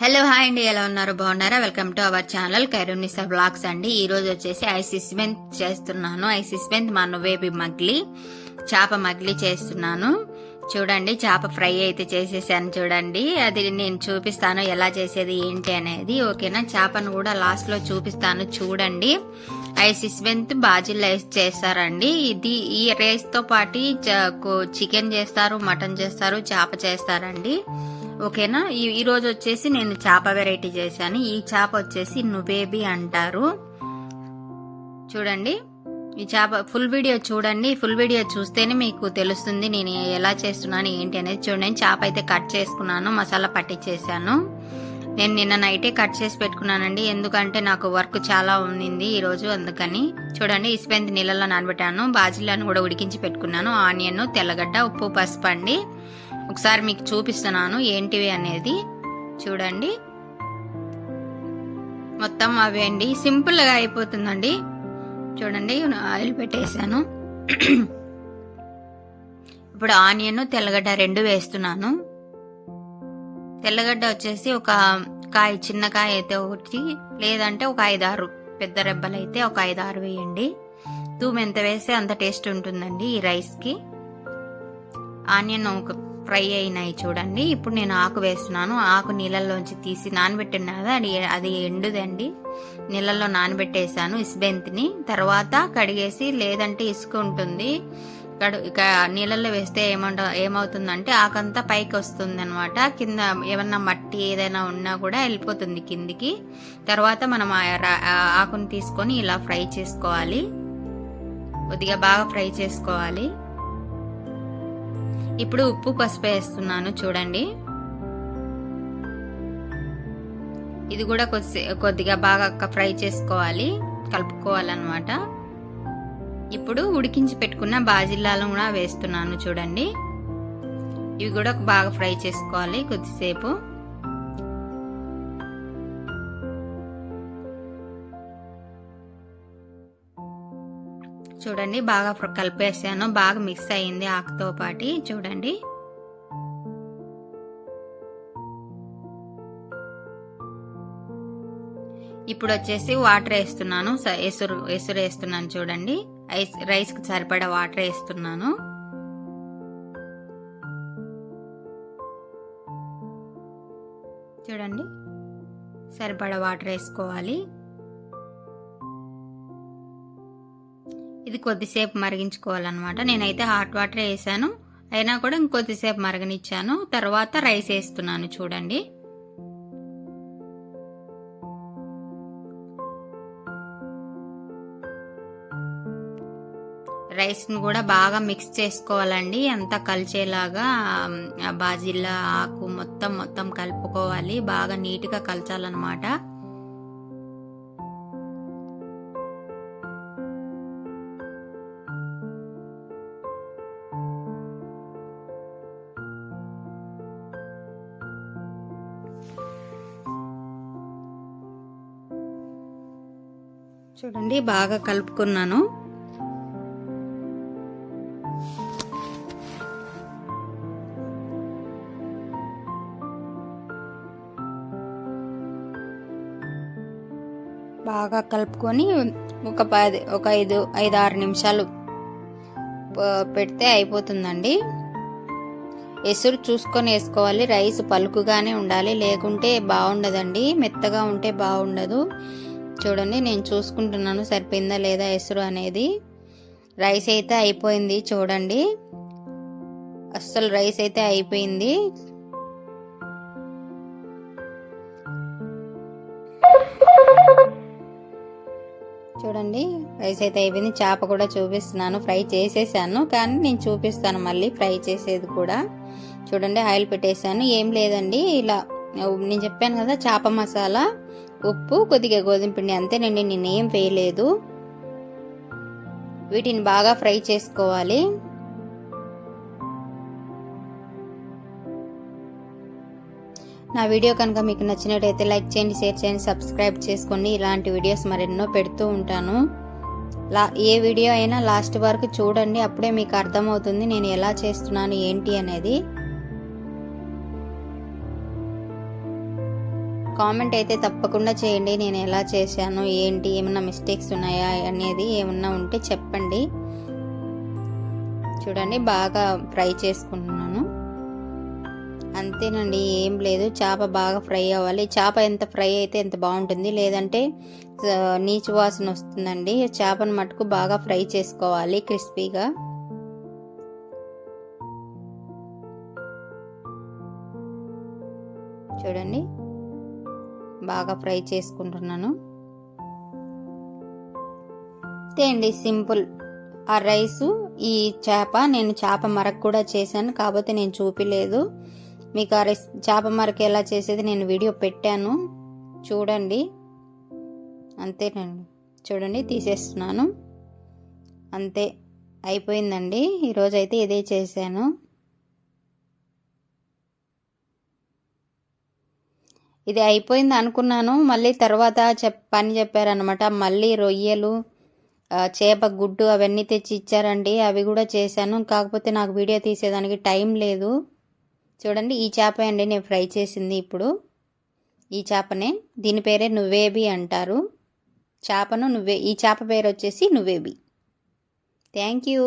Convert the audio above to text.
Hello hi అండి. ఎలా ఉన్నారు? బాగున్నారా? Welcome to our channel Khairunnisa blogs అండి. ఈ రోజు వచ్చేసి ఐసిస్మెంట్ చేస్తున్నాను. ఐసిస్మెంట్ మా నువ్వేబి మగ్లి చేప మగ్లీ చేస్తున్నాను. చూడండి చేప ఫ్రై అయితే చేసేసాను చూడండి. అది నేను చూపిస్తాను ఎలా చేసేది ఏంటి అనేది. ఓకేనా? చేపను కూడా లాస్ట్లో చూపిస్తాను చూడండి. ఐసిస్మెంట్ బాజిల్ రైస్ చేస్తారండి. ఇది ఈ రైస్తో పాటు చికెన్ చేస్తారు మటన్ చేస్తారు చేప చేస్తారండి. ఓకేనా? ఈ రోజు వచ్చేసి నేను చేప వెరైటీ చేశాను. ఈ చేప వచ్చేసి నుబేబి అంటారు. చూడండి. ఈ చేప ఫుల్ వీడియో చూడండి. ఫుల్ వీడియో చూస్తేనే మీకు తెలుస్తుంది నేను ఎలా చేస్తున్నాను ఏంటి అనేది. చూడండి చేప అయితే కట్ చేసుకున్నాను మసాలా పట్టించేసాను నేను నిన్న నైటే కట్ చేసి పెట్టుకున్నానండి. ఎందుకంటే నాకు వర్క్ చాలా ఉంది ఈరోజు అందుకని. చూడండి ఇసుపెంత నీళ్ళలో నానబెట్టాను. బాజిల్లాను కూడా ఉడికించి పెట్టుకున్నాను. ఆనియన్ తెల్లగడ్డ ఉప్పు పసుపు అండి. ఒకసారి మీకు చూపిస్తున్నాను ఏంటివి అనేది. చూడండి. మొత్తం అవి అండి. సింపుల్గా అయిపోతుందండి. చూడండి ఆయిల్ పెట్టేశాను. ఇప్పుడు ఆనియన్ తెల్లగడ్డ రెండు వేస్తున్నాను. తెల్లగడ్డ వచ్చేసి ఒక కాయ చిన్న కాయ అయితే ఒకటి లేదంటే ఒక ఐదారు పెద్ద రెబ్బలు అయితే ఒక ఐదారు వేయండి. తూము ఎంత వేస్తే అంత టేస్ట్ ఉంటుందండి ఈ రైస్కి. ఆనియన్ ఒక ఫ్రై అయినాయి చూడండి. ఇప్పుడు నేను ఆకు వేస్తున్నాను. ఆకు నీళ్ళల్లోంచి తీసి నానబెట్టిన కదా అది అది ఎండుదండి. నీళ్ళల్లో నానబెట్టేసాను ఇసుబెంతిని. తర్వాత కడిగేసి లేదంటే ఇసుక ఉంటుంది. కడు ఇక నీళ్ళల్లో వేస్తే ఏమంట ఏమవుతుందంటే ఆకంతా పైకి వస్తుంది అనమాట కింద ఏమన్నా మట్టి ఏదైనా ఉన్నా కూడా వెళ్ళిపోతుంది కిందికి. తర్వాత మనం ఆకును తీసుకొని ఇలా ఫ్రై చేసుకోవాలి. కొద్దిగా బాగా ఫ్రై చేసుకోవాలి. ఇప్పుడు ఉప్పు పసుపు వేస్తున్నాను చూడండి. ఇది కూడా కొద్ది కొద్దిగా బాగా ఫ్రై చేసుకోవాలి కలుపుకోవాలన్నమాట. ఇప్పుడు ఉడికించి పెట్టుకున్న బాజిల్లాలు కూడా వేస్తున్నాను చూడండి. ఇవి కూడా బాగా ఫ్రై చేసుకోవాలి కొద్దిసేపు. చూడండి బాగా కలిపేసాను బాగా మిక్స్ అయింది ఆకుతో పాటి. చూడండి. ఇప్పుడు వచ్చేసి వాటర్ వేస్తున్నాను ఎసురు ఎసురు వేస్తున్నాను చూడండి. రైస్కి సరిపడా వాటర్ వేస్తున్నాను. చూడండి. సరిపడా వాటర్ వేసుకోవాలి. ఇది కొద్దిసేపు మరిగించుకోవాలన్నమాట. నేనైతే హాట్ వాటర్ వేసాను. అయినా కూడా ఇంకొద్దిసేపు మరగనిచ్చాను. తర్వాత రైస్ వేస్తున్నాను చూడండి. రైస్ను కూడా బాగా మిక్స్ చేసుకోవాలండి. అంతా కలిచేలాగా బాజిల్లా ఆకు మొత్తం మొత్తం కలుపుకోవాలి. బాగా నీట్గా కలచాలన్నమాట. చూడండి బాగా కలుపుకున్నాను. బాగా కలుపుకొని ఒక పది ఒక ఐదు ఐదు ఆరు నిమిషాలు పెడితే అయిపోతుందండి. ఎసురు చూసుకొని వేసుకోవాలి. రైస్ పలుకుగానే ఉండాలి. లేకుంటే బాగుండదండి. మెత్తగా ఉంటే బాగుండదు. చూడండి నేను చూసుకుంటున్నాను సరిపోయిందా లేదా ఎసురు అనేది. రైస్ అయితే అయిపోయింది చూడండి. అస్సలు రైస్ అయితే అయిపోయింది. చూడండి రైస్ అయితే అయిపోయింది. చేప కూడా చూపిస్తున్నాను ఫ్రై చేసేసాను కానీ నేను చూపిస్తాను మళ్ళీ ఫ్రై చేసేది కూడా. చూడండి ఆయిల్ పెట్టేశాను ఏం లేదండి ఇలా నేను చెప్పాను కదా చేప మసాలా. ఉప్పు కొద్దిగా గోధుమ పిండి అంతేనండి నేనేం వేయలేదు. వీటిని బాగా ఫ్రై చేసుకోవాలి. నా వీడియో కనుక మీకు నచ్చినట్టయితే లైక్ చేయండి షేర్ చేయండి సబ్స్క్రైబ్ చేసుకోండి. ఇలాంటి వీడియోస్ మరెన్నో పెడుతూ ఉంటాను. లా ఏ వీడియో అయినా లాస్ట్ వరకు చూడండి అప్పుడే మీకు అర్థమవుతుంది నేను ఎలా చేస్తున్నాను ఏంటి అనేది. కామెంట్ అయితే తప్పకుండా చేయండి. నేను ఎలా చేశాను? ఏంటి? ఏమన్నా మిస్టేక్స్ ఉన్నాయా? అనేది ఏమన్నా ఉంటే చెప్పండి. చూడండి బాగా ఫ్రై చేసుకుంటున్నాను. అంతేనండి ఏం లేదు. చేప బాగా ఫ్రై అవ్వాలి. చేప ఎంత ఫ్రై అయితే ఎంత బాగుంటుంది. లేదంటే నీచు వాసన వస్తుందండి. చేపను మటుకు బాగా ఫ్రై చేసుకోవాలి క్రిస్పీగా. చూడండి. బాగా ఫ్రై చేసుకుంటున్నాను. అంతే అండి సింపుల్. ఆ రైసు ఈ చేప నేను చేప మరక కూడా చేశాను కాకపోతే నేను చూపిలేదు. మీకు ఆ రైస్ చేప మరక ఎలా చేసేది నేను వీడియో పెట్టాను. చూడండి. అంతేనండి. చూడండి తీసేస్తున్నాను. అంతే. అయిపోయిందండి. ఈరోజైతే ఇదే చేశాను. ఇది అయిపోయింది అనుకున్నాను. మళ్ళీ తర్వాత చెప్ పని చెప్పారనమాట మళ్ళీ రొయ్యలు చేప గుడ్డు అవన్నీ తెచ్చి ఇచ్చారండి. అవి కూడా చేశాను. కాకపోతే నాకు వీడియో తీసేదానికి టైం లేదు. చూడండి ఈ చేప అండి నేను ఫ్రై చేసింది ఇప్పుడు. ఈ చేపనే దీని పేరే నువ్వేబి అంటారు. చేపను నువ్వే ఈ చేప పేరు వచ్చేసి నువ్వేబి. Thank you.